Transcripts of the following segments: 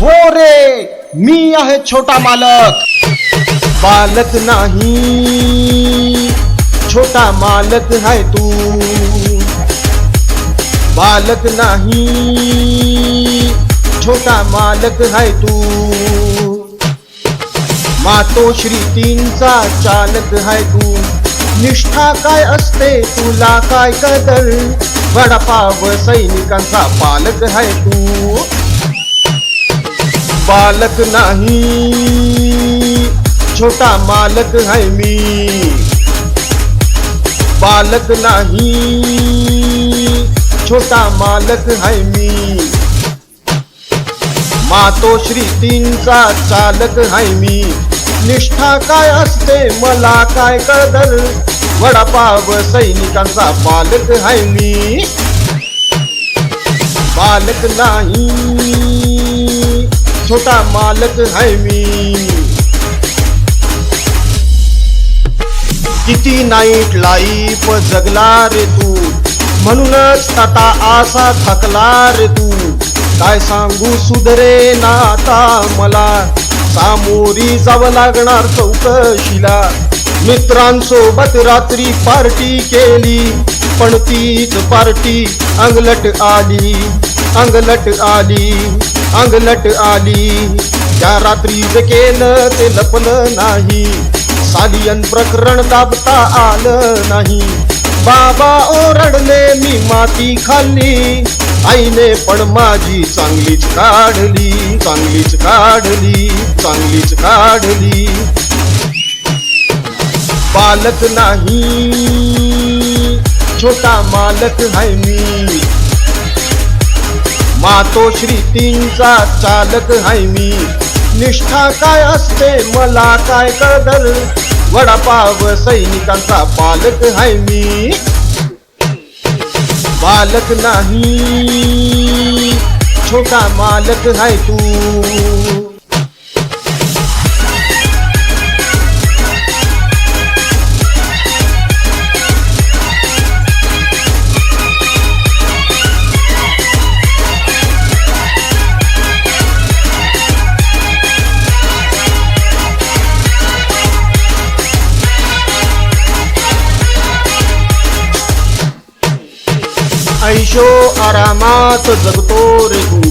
हो रे मी आहे छोटा मालक. बालक नाही छोटा मालक है तू. बालक नाही छोटा मालक है तू. मातोश्री तीनचा चालक हाय तू. निष्ठा काय असते तुला काय कदर? वडापाव सैनिकांचा पालक हाय तू. बालक नाही छोटा मालक है मी. बालक नाही छोटा मालक है मी. मातोश्री तीनचा चालक है मी. निष्ठा काय असते मला काय कळदल वडापाव सैनिकांचा पालक है मी. बालक नाही छोटा मालक है मी किती नाईट लाईफ जगला रे तू? म्हणूनच आता आसा थकला रे तू. काय सांगू सुधरे ना आता मला? सामोरी जावं लागणार चौकशीला. मित्रांसोबत रात्री पार्टी केली पण तीच पार्टी अंगलट आली अंगलट आली. अंगलट आली. त्या रात्रीच केलं ते लपलं नाही. सालियन प्रकरण दाबता आलं नाही. बाबा ओरडले मी माती खाल्ली. आईने पण माझी चांगलीच काढली चांगलीच काढली चांगलीच काढली. पालक नाही छोटा मालक नाही मी. मातोश्री तीनचा चालक हाय मी. निष्ठा काय असते? मला काय कदर वडापाव सैनिकांचा पालक हाय मी. बालक नाही छोटा मालक हाय तू. शो आरामात जगतो रे तू.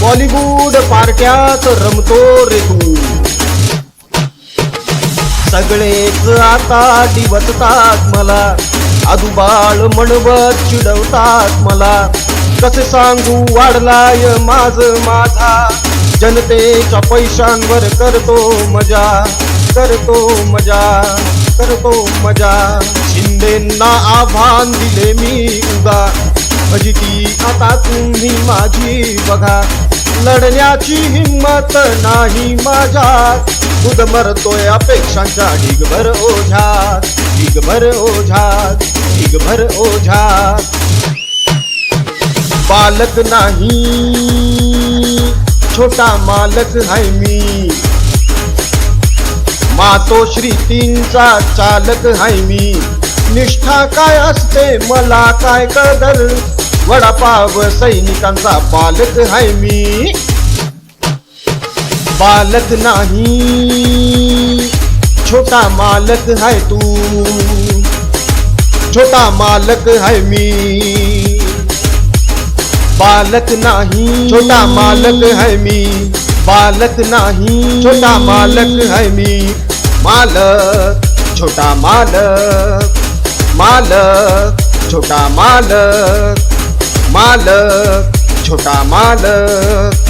बॉलिवूड पार्ट्यात रमतो रे तू. सगळेच आता डिवचतात मला. आदुबाळ म्हणवत चिडवतात मला. कसे सांगू वाढलाय माझ माझा. जनतेच्या पैशांवर करतो मजा करतो मजा करतो मजा. शिंदेना आव्हान दिले मी उगा. फजिती आता तुम्ही माझी बघा. लढण्याची हिंमत नाही माझ्यात. खुद मरतोय अपेक्षांच्या ढिगभर ओझ्यात. ढिगभर ओझ्यात. ढिगभर ओझ्यात. बालक नाही. छोटा मालक हाय मी. मातोश्री तीनचा चालक हाय मी. निष्ठा काय असते? मला काय कदर वडापाव सैनिकांचा बालक हाय मी. बालक नाही. छोटा मालक हाय तू. छोटा मालक हाय मी. बालक नाही. छोटा मालक हाय मी. बालक नाही. छोटा मालक हाय मी. मालक छोटा मालक. मालक छोटा मालक मालक छोटा मालक.